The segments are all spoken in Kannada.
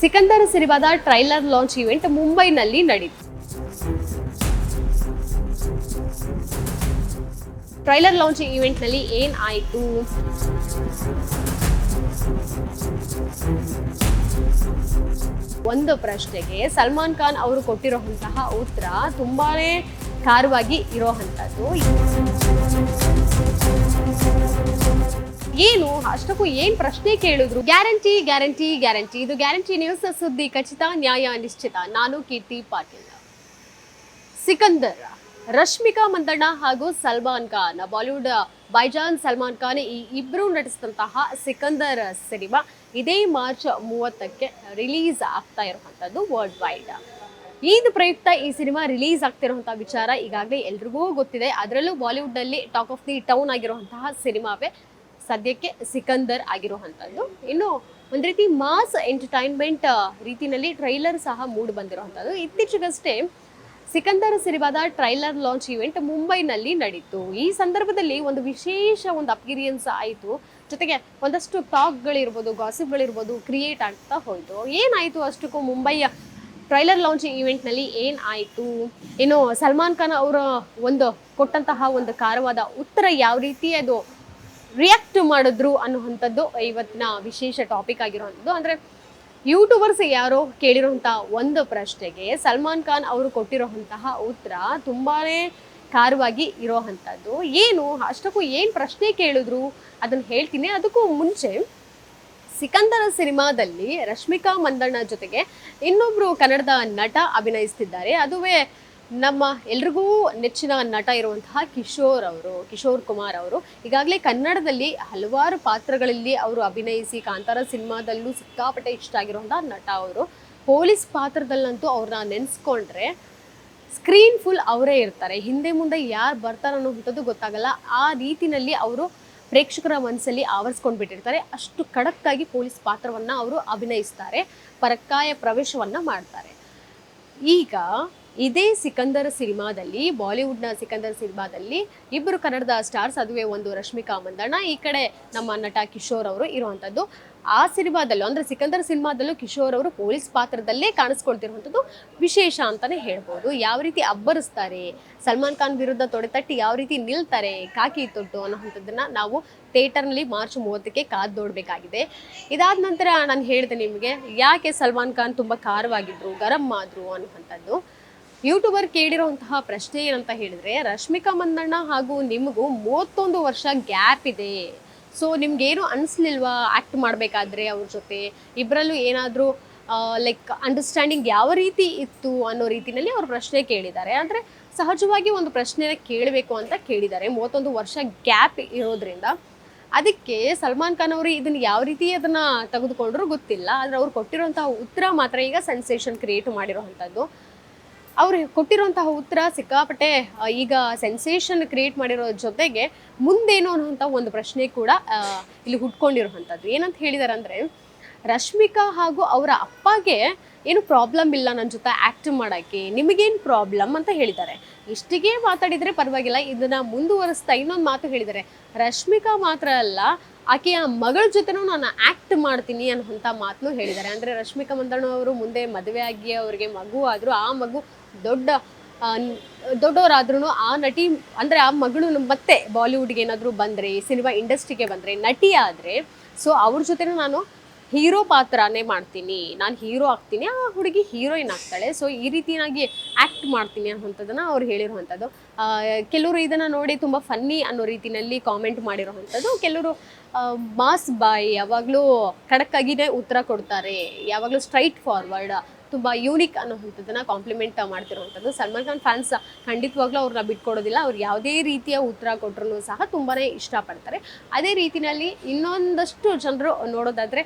ಸಿಕಂದರ್ ಸಿನಿಮಾದ ಟ್ರೈಲರ್ ಲಾಂಚ್ ಇವೆಂಟ್ ಮುಂಬೈನಲ್ಲಿ ನಡೆಯಿತು ಟ್ರೈಲರ್ ಲಾಂಚ್ ಇವೆಂಟ್ನಲ್ಲಿ ಏನ್ ಆಯಿತು? ಒಂದು ಪ್ರಶ್ನೆಗೆ ಸಲ್ಮಾನ್ ಖಾನ್ ಅವರು ಕೊಟ್ಟಿರೋಂತಹ ಉತ್ತರ ತುಂಬಾನೇ ಖಾರವಾಗಿ ಇರೋವಂಥದ್ದು ಏನು? ಅಷ್ಟಕ್ಕೂ ಏನ್ ಪ್ರಶ್ನೆ ಕೇಳಿದ್ರು? ಗ್ಯಾರಂಟಿ ಗ್ಯಾರಂಟಿ ಗ್ಯಾರಂಟಿ ಇದು ಗ್ಯಾರಂಟಿ ನ್ಯೂಸ್ ಸುದ್ದಿ, ಖಚಿತ, ನ್ಯಾಯ, ನಿಶ್ಚಿತ. ನಾನು ಕೀರ್ತಿ ಪಾಟೀಲ್. ಸಿಕಂದರ್, ರಶ್ಮಿಕಾ ಮಂದಣ್ಣ ಹಾಗೂ ಸಲ್ಮಾನ್ ಖಾನ್. ಬಾಲಿವುಡ್ ಬೈಜಾನ್ ಸಲ್ಮಾನ್ ಖಾನ್ ಈ ಇಬ್ಬರು ನಟಿಸಿದಂತಹ ಸಿಕಂದರ್ ಸಿನಿಮಾ ಇದೇ ಮಾರ್ಚ್ ಮೂವತ್ತಕ್ಕೆ ರಿಲೀಸ್ ಆಗ್ತಾ ಇರುವಂಥದ್ದು ವರ್ಲ್ಡ್ ವೈಡ್ ಈದ್ ಪ್ರಯುಕ್ತ ಈ ಸಿನಿಮಾ ರಿಲೀಸ್ ಆಗ್ತಿರುವಂತಹ ವಿಚಾರ ಈಗಾಗಲೇ ಎಲ್ರಿಗೂ ಗೊತ್ತಿದೆ. ಅದರಲ್ಲೂ ಬಾಲಿವುಡ್ನಲ್ಲಿ ಟಾಕ್ ಆಫ್ ದಿ ಟೌನ್ ಆಗಿರುವಂತಹ ಸಿನಿಮಾವೇ ಸದ್ಯಕ್ಕೆ ಸಿಕಂದರ್ ಆಗಿರುವಂಥದ್ದು. ಇನ್ನು ಒಂದು ರೀತಿ ಮಾಸ್ ಎಂಟರ್ಟೈನ್ಮೆಂಟ್ ರೀತಿನಲ್ಲಿ ಟ್ರೈಲರ್ ಸಹ ಮೂಡ್ ಬಂದಿರುವಂಥದ್ದು. ಇತ್ತೀಚೆಗಷ್ಟೇ ಸಿಕಂದರ್ ಸಿರಿವಾದ ಟ್ರೈಲರ್ ಲಾಂಚ್ ಇವೆಂಟ್ ಮುಂಬೈನಲ್ಲಿ ನಡೀತು. ಈ ಸಂದರ್ಭದಲ್ಲಿ ಒಂದು ವಿಶೇಷ ಒಂದು ಅಪಿರಿಯನ್ಸ್ ಆಯಿತು. ಜೊತೆಗೆ ಒಂದಷ್ಟು ಟಾಕ್ಗಳಿರ್ಬೋದು, ಗಾಸಿಪ್ಗಳಿರ್ಬೋದು ಕ್ರಿಯೇಟ್ ಆಗ್ತಾ ಹೋಯಿತು. ಏನಾಯಿತು ಅಷ್ಟಕ್ಕೂ ಮುಂಬೈಯ ಟ್ರೈಲರ್ ಲಾಂಚ್ ಇವೆಂಟ್ನಲ್ಲಿ ಏನು ಆಯಿತು? ಇನ್ನು ಸಲ್ಮಾನ್ ಖಾನ್ ಅವರ ಒಂದು ಕೊಟ್ಟಂತಹ ಒಂದು ಕಾರವಾದ ಉತ್ತರ ಯಾವ ರೀತಿ ಅದು ರಿಯಾಕ್ಟ್ ಮಾಡಿದ್ರು ಅನ್ನುವಂಥದ್ದು ಇವತ್ತಿನ ವಿಶೇಷ ಟಾಪಿಕ್ ಆಗಿರುವಂಥದ್ದು. ಅಂದರೆ ಯೂಟ್ಯೂಬರ್ಸ್ ಯಾರೋ ಕೇಳಿರುವಂಥ ಒಂದು ಪ್ರಶ್ನೆಗೆ ಸಲ್ಮಾನ್ ಖಾನ್ ಅವರು ಕೊಟ್ಟಿರುವಂತಹ ಉತ್ತರ ತುಂಬಾ ಖಾರವಾಗಿ ಇರೋವಂಥದ್ದು. ಏನು, ಅಷ್ಟಕ್ಕೂ ಏನು ಪ್ರಶ್ನೆ ಕೇಳಿದ್ರು ಅದನ್ನು ಹೇಳ್ತೀನಿ. ಅದಕ್ಕೂ ಮುಂಚೆ ಸಿಕಂದರ ಸಿನಿಮಾದಲ್ಲಿ ರಶ್ಮಿಕಾ ಮಂದಣ್ಣ ಜೊತೆಗೆ ಇನ್ನೊಬ್ಬರು ಕನ್ನಡದ ನಟ ಅಭಿನಯಿಸ್ತಿದ್ದಾರೆ. ಅದುವೇ ನಮ್ಮ ಎಲ್ರಿಗೂ ನೆಚ್ಚಿನ ನಟ ಇರುವಂತಹ ಕಿಶೋರ್ ಅವರು, ಕಿಶೋರ್ ಕುಮಾರ್ ಅವರು. ಈಗಾಗಲೇ ಕನ್ನಡದಲ್ಲಿ ಹಲವಾರು ಪಾತ್ರಗಳಲ್ಲಿ ಅವರು ಅಭಿನಯಿಸಿ ಕಾಂತಾರ ಸಿನಿಮಾದಲ್ಲೂ ಸಿಕ್ಕಾಪಟ್ಟೆ ಇಷ್ಟ ಆಗಿರುವಂತಹ ನಟ ಅವರು. ಪೊಲೀಸ್ ಪಾತ್ರದಲ್ಲಂತೂ ಅವ್ರನ್ನ ನೆನೆಸ್ಕೊಂಡ್ರೆ ಸ್ಕ್ರೀನ್ ಫುಲ್ ಅವರೇ ಇರ್ತಾರೆ. ಹಿಂದೆ ಮುಂದೆ ಯಾರು ಬರ್ತಾರೆ ಅನ್ನೋಂಥದ್ದು ಗೊತ್ತಾಗಲ್ಲ. ಆ ರೀತಿನಲ್ಲಿ ಅವರು ಪ್ರೇಕ್ಷಕರ ಮನಸ್ಸಲ್ಲಿ ಆವರಿಸ್ಕೊಂಡು ಬಿಟ್ಟಿರ್ತಾರೆ ಅಷ್ಟು ಖಡಕ್ಕಾಗಿ ಪೊಲೀಸ್ ಪಾತ್ರವನ್ನು ಅವರು ಅಭಿನಯಿಸ್ತಾರೆ. ಪರಕ್ಕಾಯ ಪ್ರವೇಶವನ್ನು ಮಾಡ್ತಾರೆ. ಈಗ ಇದೇ ಸಿಕಂದರ್ ಸಿನಿಮಾದಲ್ಲಿ, ಬಾಲಿವುಡ್ನ ಸಿಕಂದರ್ ಸಿನಿಮಾದಲ್ಲಿ ಇಬ್ಬರು ಕನ್ನಡದ ಸ್ಟಾರ್ಸ್, ಅದುವೆ ಒಂದು ರಶ್ಮಿಕಾ ಮಂದಣ್ಣ, ಈ ಕಡೆ ನಮ್ಮ ನಟ ಕಿಶೋರ್ ಅವರು ಇರುವಂಥದ್ದು. ಆ ಸಿನಿಮಾದಲ್ಲೂ, ಅಂದ್ರೆ ಸಿಕಂದರ್ ಸಿನಿಮಾದಲ್ಲೂ ಕಿಶೋರ್ ಅವರು ಪೊಲೀಸ್ ಪಾತ್ರದಲ್ಲೇ ಕಾಣಿಸ್ಕೊಳ್ತಿರುವಂಥದ್ದು ವಿಶೇಷ ಅಂತಾನೆ ಹೇಳ್ಬೋದು. ಯಾವ ರೀತಿ ಅಬ್ಬರಿಸ್ತಾರೆ, ಸಲ್ಮಾನ್ ಖಾನ್ ವಿರುದ್ಧ ತೊಡೆತಟ್ಟಿ ಯಾವ ರೀತಿ ನಿಲ್ತಾರೆ, ಕಾಕಿ ತೊಟ್ಟು ಅನ್ನೋಂಥದ್ದನ್ನ ನಾವು ಥಿಯೇಟರ್ನಲ್ಲಿ ಮಾರ್ಚ್ ಮೂವತ್ತಕ್ಕೆ ಕಾದು ನೋಡಬೇಕಾಗಿದೆ. ಇದಾದ ನಂತರ ನಾನು ಹೇಳಿದೆ ನಿಮಗೆ, ಯಾಕೆ ಸಲ್ಮಾನ್ ಖಾನ್ ತುಂಬ ಖಾರವಾಗಿದ್ರು, ಗರಂ ಆದ್ರು ಅನ್ನುವಂಥದ್ದು. ಯೂಟ್ಯೂಬರ್ ಕೇಳಿರುವಂತಹ ಪ್ರಶ್ನೆ ಏನಂತ ಹೇಳಿದ್ರೆ, ರಶ್ಮಿಕಾ ಮಂದಣ್ಣ ಹಾಗೂ ನಿಮಗೂ ಮೂವತ್ತೊಂದು ವರ್ಷ ಗ್ಯಾಪ್ ಇದೆ. ಸೊ ನಿಮ್ಗೇನು ಅನಿಸ್ಲಿಲ್ವಾ ಆ್ಯಕ್ಟ್ ಮಾಡಬೇಕಾದ್ರೆ ಅವ್ರ ಜೊತೆ? ಇಬ್ಬರಲ್ಲೂ ಏನಾದರೂ ಲೈಕ್ ಅಂಡರ್ಸ್ಟ್ಯಾಂಡಿಂಗ್ ಯಾವ ರೀತಿ ಇತ್ತು ಅನ್ನೋ ರೀತಿಯಲ್ಲಿ ಅವರು ಪ್ರಶ್ನೆ ಕೇಳಿದ್ದಾರೆ. ಅಂದರೆ ಸಹಜವಾಗಿ ಒಂದು ಪ್ರಶ್ನೆನ ಕೇಳಬೇಕು ಅಂತ ಕೇಳಿದ್ದಾರೆ. ಮೂವತ್ತೊಂದು ವರ್ಷ ಗ್ಯಾಪ್ ಇರೋದ್ರಿಂದ. ಅದಕ್ಕೆ ಸಲ್ಮಾನ್ ಖಾನ್ ಅವರು ಇದನ್ನ ಯಾವ ರೀತಿ ಅದನ್ನು ತೆಗೆದುಕೊಂಡ್ರು ಗೊತ್ತಿಲ್ಲ. ಆದರೆ ಅವ್ರು ಕೊಟ್ಟಿರುವಂತಹ ಉತ್ತರ ಮಾತ್ರ ಈಗ ಸೆನ್ಸೇಷನ್ ಕ್ರಿಯೇಟ್ ಮಾಡಿರುವಂಥದ್ದು. ಅವ್ರು ಕೊಟ್ಟಿರುವಂತಹ ಉತ್ತರ ಸಿಕ್ಕಾಪಟ್ಟೆ ಈಗ ಸೆನ್ಸೇಷನ್ ಕ್ರಿಯೇಟ್ ಮಾಡಿರೋ ಜೊತೆಗೆ ಮುಂದೇನು ಅನ್ನುವಂಥ ಒಂದು ಪ್ರಶ್ನೆ ಕೂಡ ಇಲ್ಲಿ ಹುಟ್ಕೊಂಡಿರುವಂಥದ್ದು. ಏನಂತ ಹೇಳಿದಾರೆ ಅಂದರೆ ರಶ್ಮಿಕಾ ಹಾಗೂ ಅವರ ಅಪ್ಪಗೆ ಏನು ಪ್ರಾಬ್ಲಮ್ ಇಲ್ಲ ನನ್ನ ಜೊತೆ ಆ್ಯಕ್ಟ್ ಮಾಡೋಕ್ಕೆ, ನಿಮಗೇನು ಪ್ರಾಬ್ಲಮ್ ಅಂತ ಹೇಳಿದ್ದಾರೆ. ಇಷ್ಟಿಗೆ ಮಾತಾಡಿದರೆ ಪರವಾಗಿಲ್ಲ, ಇದನ್ನು ಮುಂದುವರಿಸ್ತಾ ಇನ್ನೊಂದು ಮಾತು ಹೇಳಿದ್ದಾರೆ. ರಶ್ಮಿಕಾ ಮಾತ್ರ ಅಲ್ಲ, ಆಕೆಯ ಮಗಳ ಜೊತೆನೂ ನಾನು ಆ್ಯಕ್ಟ್ ಮಾಡ್ತೀನಿ ಅನ್ನುವಂಥ ಮಾತನ್ನು ಹೇಳಿದ್ದಾರೆ. ಅಂದರೆ ರಶ್ಮಿಕಾ ಮಂದಣ್ಣ ಅವರು ಮುಂದೆ ಮದುವೆ ಆಗಿ ಅವರಿಗೆ ಮಗು ಆದರೂ ಆ ಮಗು ದೊಡ್ಡ ದೊಡ್ಡವರಾದ್ರೂ ಆ ನಟಿ, ಅಂದರೆ ಆ ಮಗಳು ಮತ್ತೆ ಬಾಲಿವುಡ್ಗೆ ಏನಾದರೂ ಬಂದರೆ ಸಿನಿಮಾ ಇಂಡಸ್ಟ್ರಿಗೆ ಬಂದರೆ ನಟಿ ಆದರೆ ಸೊ ಅವ್ರ ಜೊತೆನೂ ನಾನು ಹೀರೋ ಪಾತ್ರನೇ ಮಾಡ್ತೀನಿ, ನಾನು ಹೀರೋ ಆಗ್ತೀನಿ, ಆ ಹುಡುಗಿ ಹೀರೋಯಿನ್ ಆಗ್ತಾಳೆ. ಸೊ ಈ ರೀತಿಯಾಗಿ ಆ್ಯಕ್ಟ್ ಮಾಡ್ತೀನಿ ಅನ್ನೋಂಥದ್ದನ್ನು ಅವ್ರು ಹೇಳಿರುವಂಥದ್ದು. ಕೆಲವರು ಇದನ್ನು ನೋಡಿ ತುಂಬ ಫನ್ನಿ ಅನ್ನೋ ರೀತಿಯಲ್ಲಿ ಕಾಮೆಂಟ್ ಮಾಡಿರುವಂಥದ್ದು. ಕೆಲವರು ಮಾಸ್ ಬಾಯ್ ಯಾವಾಗಲೂ ಖಡಕ್ಕಾಗಿನೇ ಉತ್ತರ ಕೊಡ್ತಾರೆ, ಯಾವಾಗಲೂ ಸ್ಟ್ರೈಟ್ ಫಾರ್ವರ್ಡ್ ತುಂಬ ಯೂನಿಕ್ ಅನ್ನೋವಂಥದ್ದನ್ನ ಕಾಂಪ್ಲಿಮೆಂಟ್ ಮಾಡ್ತಿರುವಂಥದ್ದು. ಸಲ್ಮಾನ್ ಖಾನ್ ಫ್ಯಾನ್ಸ್ ಖಂಡಿತವಾಗ್ಲೂ ಅವ್ರನ್ನ ಬಿಟ್ಕೊಡೋದಿಲ್ಲ. ಅವ್ರು ಯಾವುದೇ ರೀತಿಯ ಉತ್ತರ ಕೊಟ್ಟರು ಸಹ ತುಂಬಾ ಇಷ್ಟಪಡ್ತಾರೆ. ಅದೇ ರೀತಿಯಲ್ಲಿ ಇನ್ನೊಂದಷ್ಟು ಜನರು ನೋಡೋದಾದರೆ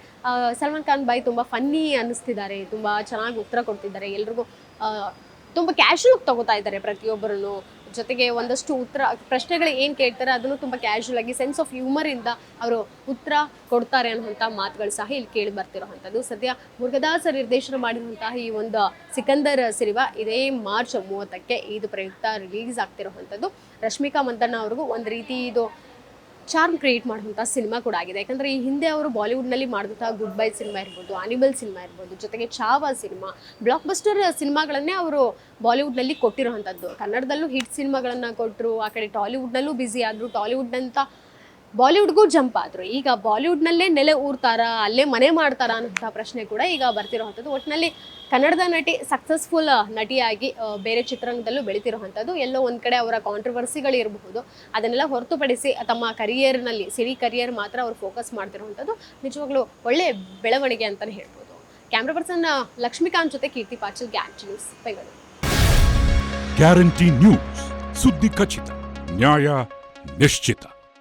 ಸಲ್ಮಾನ್ ಖಾನ್ ಬಾಯ್ ತುಂಬ ಫನ್ನಿ ಅನ್ನಿಸ್ತಿದ್ದಾರೆ, ತುಂಬ ಚೆನ್ನಾಗಿ ಉತ್ತರ ಕೊಡ್ತಿದ್ದಾರೆ. ಎಲ್ರಿಗೂ ತುಂಬ ಕ್ಯಾಶುಯಲ್ ತಗೋತಾ ಇದ್ದಾರೆ ಪ್ರತಿಯೊಬ್ಬರನ್ನು ಜೊತೆಗೆ ಒಂದಷ್ಟು ಉತ್ತರ, ಪ್ರಶ್ನೆಗಳು ಏನು ಕೇಳ್ತಾರೆ ಅದನ್ನು ತುಂಬ ಕ್ಯಾಶುಯಲ್ ಆಗಿ ಸೆನ್ಸ್ ಆಫ್ ಹ್ಯೂಮರಿಂದ ಅವರು ಉತ್ತರ ಕೊಡ್ತಾರೆ ಅನ್ನುವಂಥ ಮಾತುಗಳು ಸಹ ಇಲ್ಲಿ ಕೇಳಿ ಬರ್ತಿರೋವಂಥದ್ದು. ಸದ್ಯ ಮುರುಗದಾಸ ನಿರ್ದೇಶನ ಮಾಡಿರುವಂತಹ ಈ ಒಂದು ಸಿಕಂದರ್ ಸಿರಿವ ಇದೇ ಮಾರ್ಚ್ ಮೂವತ್ತಕ್ಕೆ ಇದು ಪ್ರಯುಕ್ತ ರಿಲೀಸ್ ಆಗ್ತಿರುವಂಥದ್ದು. ರಶ್ಮಿಕಾ ಮಂದಣ್ಣ ಅವ್ರಿಗೂ ಒಂದು ರೀತಿ ಇದು ಚಾರ್ಮ್ ಕ್ರಿಯೇಟ್ ಮಾಡುವಂಥ ಸಿನಿಮಾ ಕೂಡ ಆಗಿದೆ. ಯಾಕಂದರೆ ಈ ಹಿಂದೆ ಅವರು ಬಾಲಿವುಡ್ನಲ್ಲಿ ಮಾಡಿದಂಥ ಗುಡ್ ಬೈ ಸಿನಿಮಾ ಇರ್ಬೋದು ಆನಿಮಲ್ ಸಿನಿಮಾ ಇರ್ಬೋದು, ಜೊತೆಗೆ ಚಾವ ಸಿನಿಮಾ ಬ್ಲಾಕ್ ಬಸ್ಟರ್ ಸಿನಿಮಾಗಳನ್ನೇ ಅವರು ಬಾಲಿವುಡ್ನಲ್ಲಿ ಕೊಟ್ಟಿರೋವಂಥದ್ದು. ಕನ್ನಡದಲ್ಲೂ ಹಿಟ್ ಸಿನಿಮಾಗಳನ್ನು ಕೊಟ್ಟರು ಆ ಕಡೆ ಟಾಲಿವುಡ್ನಲ್ಲೂ ಬ್ಯುಸಿ ಆದರು ಟಾಲಿವುಡ್ನಂತ ಬಾಲಿವುಡ್ಗೂ ಜಂಪ್ ಆದರು. ಈಗ ಬಾಲಿವುಡ್ನಲ್ಲೇ ನೆಲೆ ಊರ್ತಾರಾ, ಅಲ್ಲೇ ಮನೆ ಮಾಡ್ತಾರಾ ಅನ್ನೋಂಥ ಪ್ರಶ್ನೆ ಕೂಡ ಈಗ ಬರ್ತಿರೋವಂಥದ್ದು. ಒಟ್ಟಿನಲ್ಲಿ ಕನ್ನಡದ ನಟಿ ಸಕ್ಸಸ್ಫುಲ್ ನಟಿಯಾಗಿ ಬೇರೆ ಚಿತ್ರರಂಗದಲ್ಲೂ ಬೆಳೀತಿರುವಂಥದ್ದು. ಎಲ್ಲೋ ಒಂದು ಕಡೆ ಅವರ ಕಾಂಟ್ರವರ್ಸಿಗಳಿರಬಹುದು ಅದನ್ನೆಲ್ಲ ಹೊರತುಪಡಿಸಿ, ತಮ್ಮ ಕರಿಯರ್ನಲ್ಲಿ ಸಿರಿ ಕರಿಯರ್ ಮಾತ್ರ ಅವರು ಫೋಕಸ್ ಮಾಡ್ತಿರುವಂಥದ್ದು ನಿಜವಾಗ್ಲೂ ಒಳ್ಳೆ ಬೆಳವಣಿಗೆ ಅಂತಲೇ ಹೇಳ್ಬೋದು. ಕ್ಯಾಮ್ರಾ ಪರ್ಸನ್ ಲಕ್ಷ್ಮೀಕಾಂತ್ ಜೊತೆ ಕೀರ್ತಿ ಪಾಚಲ್ ಗ್ಯಾರಂಟಿ ನ್ಯೂಸ್ ಬೈಗಳು ಗ್ಯಾರಂಟಿ ನ್ಯೂಸ್ ಸುದ್ದಿ ಖಚಿತ, ನ್ಯಾಯ ನಿಶ್ಚಿತ.